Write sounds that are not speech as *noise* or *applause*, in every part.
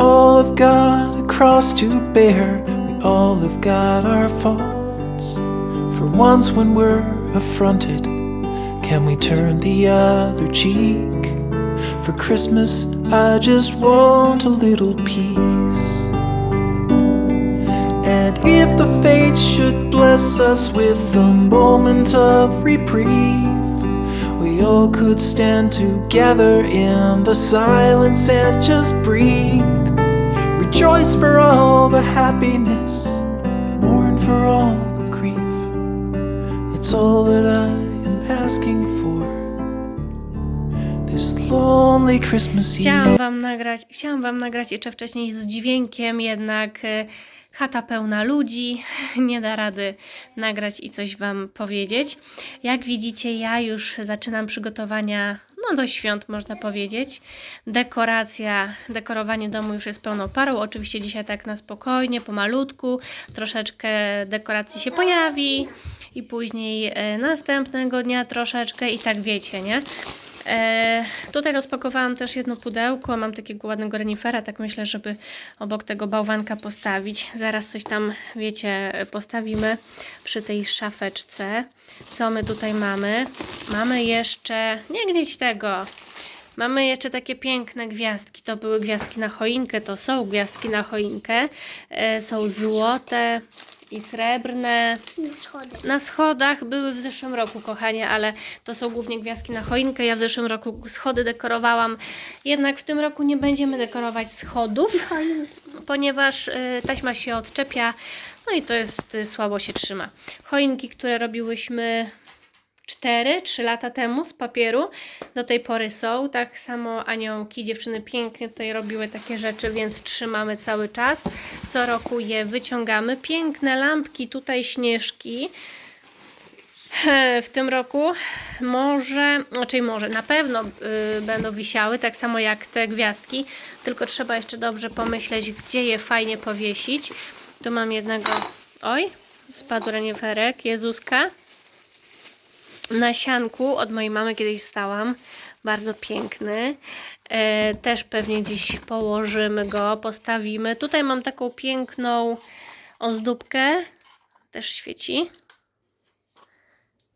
All have got a cross to bear. We all have got our faults. For once, when we're affronted, can we turn the other cheek? For Christmas, I just want a little peace. And if the fates should bless us with a moment of reprieve, we all could stand together in the silence and just breathe. Rejoice for all the happiness, mourn for all the grief. It's all that I am asking for this lonely Christmas Eve. Chciałam wam nagrać, chciałam wam nagrać jeszcze wcześniej z dźwiękiem, jednak e, chata pełna ludzi, *laughs* nie da rady nagrać i coś wam powiedzieć. Jak widzicie, ja już zaczynam przygotowania no do świąt można powiedzieć. Dekoracja, dekorowanie domu już jest pełną parą. Oczywiście dzisiaj tak na spokojnie, pomalutku, troszeczkę dekoracji się pojawi i później e, następnego dnia troszeczkę i tak wiecie, nie? E, tutaj rozpakowałam też jedno pudełko. Mam takiego ładnego renifera, tak myślę, żeby obok tego bałwanka postawić. Zaraz coś tam, wiecie, postawimy przy tej szafeczce. Co my tutaj mamy? Mamy jeszcze, nie gdzieś tego. Mamy jeszcze takie piękne gwiazdki. To były gwiazdki na choinkę, to są gwiazdki na choinkę. E, są złote i srebrne. Na schodach były w zeszłym roku, kochanie, ale to są głównie gwiazdki na choinkę. Ja w zeszłym roku schody dekorowałam. Jednak w tym roku nie będziemy dekorować schodów, ponieważ y, taśma się odczepia. No i to jest y, słabo się trzyma. Choinki, które robiłyśmy 4-3 lata temu z papieru, do tej pory są. Tak samo aniołki, dziewczyny pięknie tutaj robiły takie rzeczy, więc trzymamy cały czas. Co roku je wyciągamy. Piękne lampki, tutaj śnieżki. W tym roku może, raczej może, na pewno y, będą wisiały, tak samo jak te gwiazdki, tylko trzeba jeszcze dobrze pomyśleć, gdzie je fajnie powiesić. Tu mam jednego, oj, spadł reniferek, Jezuska. Na sianku od mojej mamy kiedyś stałam, bardzo piękny. E, też pewnie dziś położymy go, postawimy. Tutaj mam taką piękną ozdóbkę, też świeci.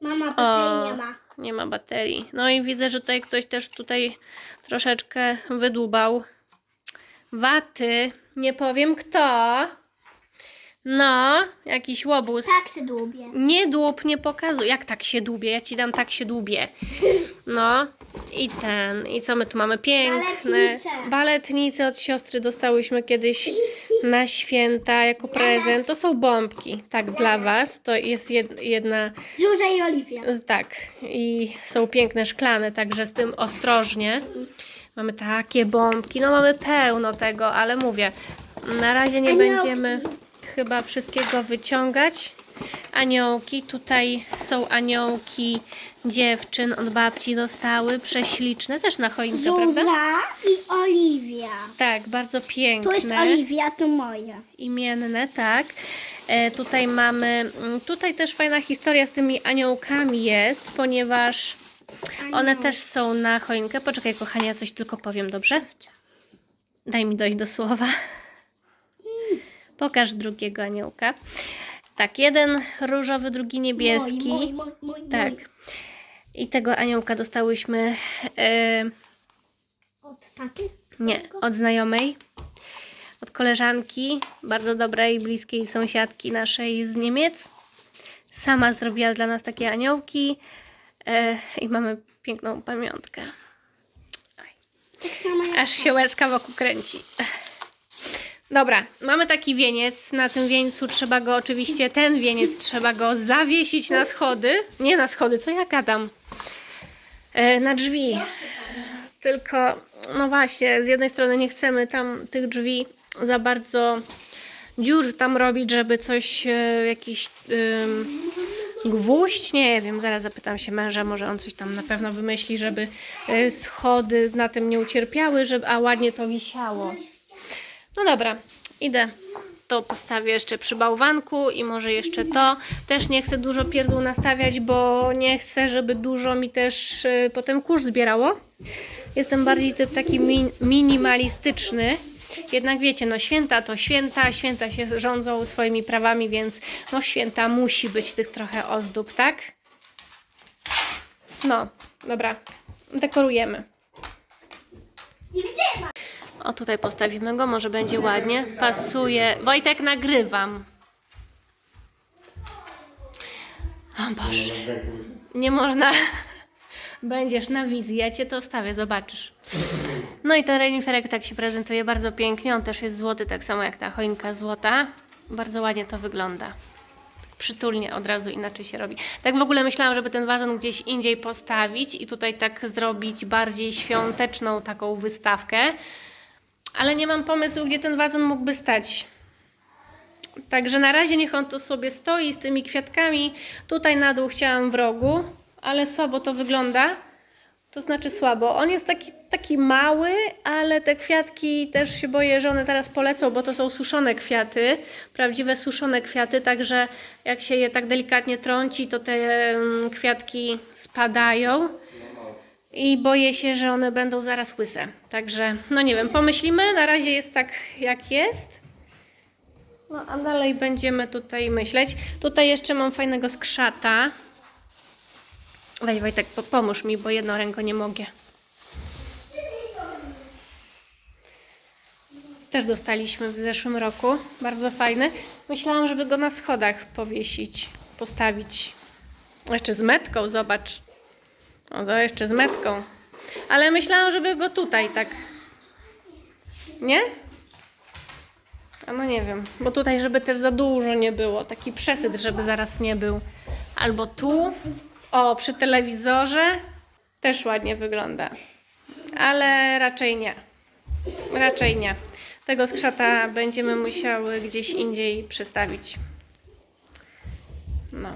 Mama tutaj nie ma. nie ma baterii. No i widzę, że tutaj ktoś też tutaj troszeczkę wydłubał waty. Nie powiem kto. No, jakiś łobuz. Tak się dłubię. Nie dłub, nie pokazuj. Jak tak się dłubie? Ja ci dam tak się dłubie. No i ten. I co my tu mamy? Piękne. Baletnice. Baletnice od siostry dostałyśmy kiedyś na święta jako prezent. To są bombki. Tak, dla was. To jest jed- jedna Żurza i Oliwia. tak, i są piękne szklane, także z tym ostrożnie. Mamy takie bombki, no mamy pełno tego, ale mówię, na razie nie będziemy chyba wszystkiego wyciągać. Aniołki, tutaj są aniołki dziewczyn od babci dostały, prześliczne, też na choinkę, prawda? Żurza i Oliwia. Tak, bardzo piękne Tu jest Oliwia, to moja. imienne, tak. E, tutaj mamy, mm, tutaj też fajna historia z tymi aniołkami jest, ponieważ one też są na choinkę. Poczekaj, kochanie, ja coś tylko powiem, dobrze? Daj mi dojść do słowa. Pokaż drugiego aniołka. Tak, jeden różowy, drugi niebieski. Mój, mój, mój, mój, Tak. I tego aniołka dostałyśmy e, Od taty? Nie, od znajomej, od koleżanki, bardzo dobrej, bliskiej sąsiadki naszej z Niemiec. Sama zrobiła dla nas takie aniołki e, i mamy piękną pamiątkę. Oj, Tak samo aż się łezka wokół kręci. Dobra, mamy taki wieniec. Na tym wieńcu trzeba go oczywiście, ten wieniec trzeba go zawiesić na schody. Nie na schody, co ja gadam? E, na drzwi. Tylko, no właśnie, z jednej strony nie chcemy tam tych drzwi za bardzo dziur tam robić, żeby coś, e, jakiś ym, gwóźdź, nie wiem, zaraz zapytam się męża, może on coś tam na pewno wymyśli, żeby e, schody na tym nie ucierpiały, żeby, a ładnie to wisiało. No dobra, idę. To postawię jeszcze przy bałwanku i może jeszcze to. Też nie chcę dużo pierdół nastawiać, bo nie chcę, żeby dużo mi też y, potem kurz zbierało. Jestem bardziej typ taki min- minimalistyczny. Jednak wiecie, no święta to święta, święta się rządzą swoimi prawami, więc no święta musi być tych trochę ozdób, tak? No, dobra, dekorujemy. I gdzie ma? O, tutaj postawimy go, może będzie ładnie. Pasuje. Wojtek, nagrywam. O Boże. Nie można. *laughs* Będziesz na wizji, ja cię to wstawię, zobaczysz. No i ten reniferek tak się prezentuje bardzo pięknie. On też jest złoty, tak samo jak ta choinka złota. Bardzo ładnie to wygląda. Przytulnie od razu inaczej się robi. Tak w ogóle myślałam, żeby ten wazon gdzieś indziej postawić i tutaj tak zrobić bardziej świąteczną taką wystawkę ale nie mam pomysłu, gdzie ten wazon mógłby stać. Także na razie niech on to sobie stoi z tymi kwiatkami. Tutaj na dół chciałam w rogu, ale słabo to wygląda. To znaczy słabo. On jest taki, taki mały, ale te kwiatki też się boję, że one zaraz polecą, bo to są suszone kwiaty, prawdziwe suszone kwiaty, także jak się je tak delikatnie trąci, to te kwiatki spadają. I boję się, że one będą zaraz łyse. Także, no nie wiem, pomyślimy. Na razie jest tak, jak jest. No a dalej będziemy tutaj myśleć. Tutaj jeszcze mam fajnego skrzata. Weź Wojtek, po- pomóż mi, bo jedną ręką nie mogę. Też dostaliśmy w zeszłym roku. Bardzo fajny. Myślałam, żeby go na schodach powiesić, postawić. Jeszcze z metką, zobacz. O, to jeszcze z metką. Ale myślałam, żeby go tutaj tak. Nie? A no nie wiem, bo tutaj, żeby też za dużo nie było. Taki przesyt, żeby zaraz nie był. Albo tu. O, przy telewizorze też ładnie wygląda. Ale raczej nie. Raczej nie. Tego skrzata będziemy musiały gdzieś indziej przestawić. No.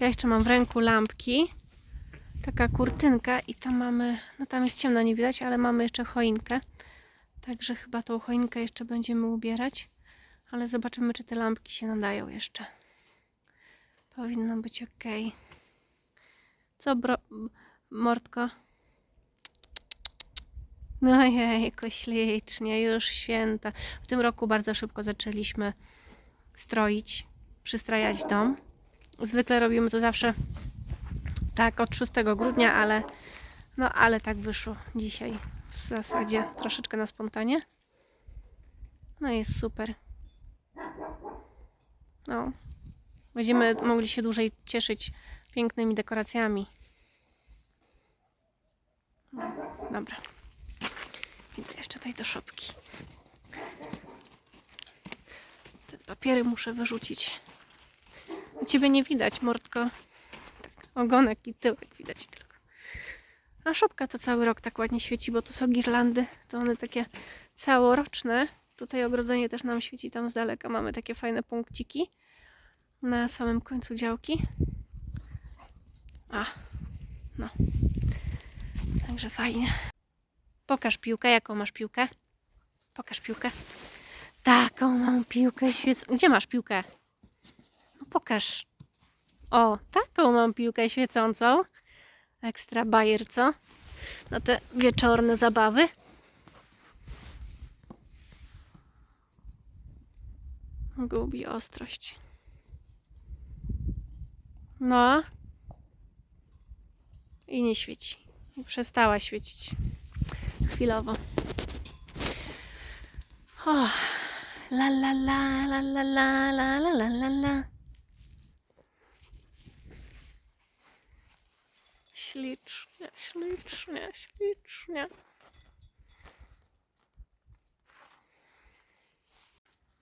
Ja jeszcze mam w ręku lampki. Taka kurtynka i tam mamy, no tam jest ciemno, nie widać, ale mamy jeszcze choinkę. Także chyba tą choinkę jeszcze będziemy ubierać. Ale zobaczymy, czy te lampki się nadają jeszcze. Powinno być ok. Co, bro... Mordko? No jejku, ślicznie, już święta. W tym roku bardzo szybko zaczęliśmy stroić, przystrajać dom. Zwykle robimy to zawsze tak od 6 grudnia, ale no ale tak wyszło dzisiaj. W zasadzie troszeczkę na spontanie. No jest super. No. Będziemy mogli się dłużej cieszyć pięknymi dekoracjami. No, dobra. Idę jeszcze tutaj do szopki. Te papiery muszę wyrzucić. Ciebie nie widać, mordko. Tak, ogonek i tyłek widać tylko. A szopka to cały rok tak ładnie świeci, bo to są girlandy. To one takie całoroczne. Tutaj ogrodzenie też nam świeci tam z daleka. Mamy takie fajne punkciki na samym końcu działki. A, no. Także fajnie. Pokaż piłkę. Jaką masz piłkę? Pokaż piłkę. Taką mam piłkę świecącą. Gdzie masz piłkę? No pokaż. O, taką mam piłkę świecącą. Ekstra bajer, co? Na te wieczorne zabawy. Gubi ostrość. No. I nie świeci. Przestała świecić. Chwilowo. O, la la la la la la la la la la Ślicznie, ślicznie, ślicznie.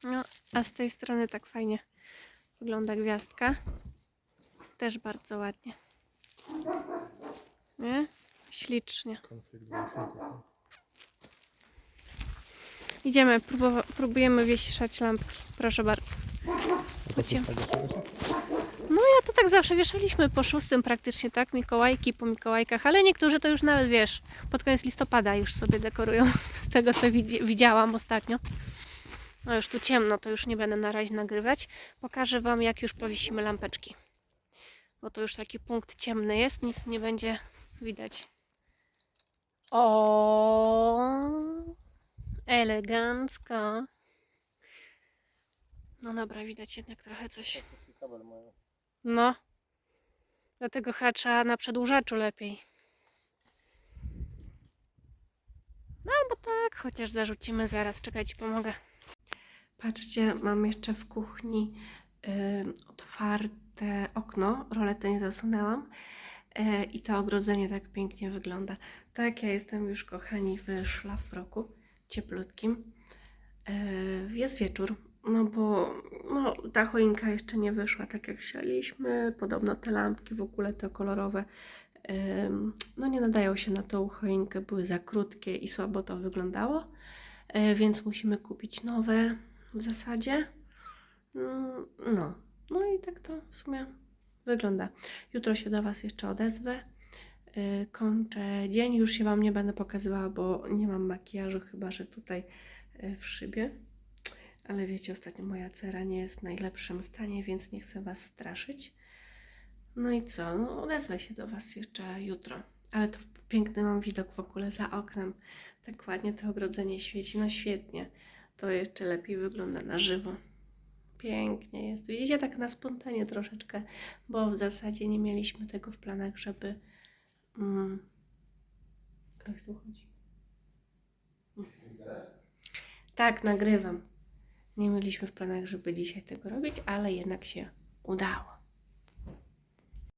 No, a z tej strony tak fajnie wygląda gwiazdka. Też bardzo ładnie. Nie? Ślicznie. Idziemy, próbujemy wieszać lampki. Proszę bardzo. Chodźcie. No ja to tak zawsze wieszaliśmy po szóstym praktycznie, tak? Mikołajki po Mikołajkach, ale niektórzy to już nawet, wiesz, pod koniec listopada już sobie dekorują *laughs* z tego, co widzi- widziałam ostatnio. No już tu ciemno, to już nie będę na razie nagrywać. Pokażę Wam, jak już powiesimy lampeczki. Bo to już taki punkt ciemny jest, nic nie będzie widać. O, elegancko. No dobra, widać jednak trochę coś. Kabel mają. No. Dlatego trzeba na przedłużaczu lepiej. No albo tak, chociaż zarzucimy zaraz. Czekajcie, pomogę. Patrzcie, mam jeszcze w kuchni y, otwarte okno. Roletę nie zasunęłam. Y, I to ogrodzenie tak pięknie wygląda. Tak, ja jestem już, kochani, w szlafroku cieplutkim. Y, jest wieczór, no bo no, ta choinka jeszcze nie wyszła tak jak chcieliśmy. Podobno te lampki w ogóle te kolorowe no nie nadają się na tą choinkę, były za krótkie i słabo to wyglądało, E, więc musimy kupić nowe w zasadzie. Mm, No, no i tak to w sumie wygląda. Jutro się do Was jeszcze odezwę. E, Kończę dzień, już się Wam nie będę pokazywała, bo nie mam makijażu, chyba że tutaj e, w szybie. Ale wiecie, ostatnio moja cera nie jest w najlepszym stanie, więc nie chcę Was straszyć. No i co? No, odezwę się do Was jeszcze jutro. Ale to piękny mam widok w ogóle za oknem. Tak ładnie to ogrodzenie świeci. No świetnie. To jeszcze lepiej wygląda na żywo. Pięknie jest. Widzicie, tak na spontanie troszeczkę, bo w zasadzie nie mieliśmy tego w planach, żeby. Mm, ktoś tu chodzi. Tak, nagrywam. Nie mieliśmy w planach, żeby dzisiaj tego robić, ale jednak się udało.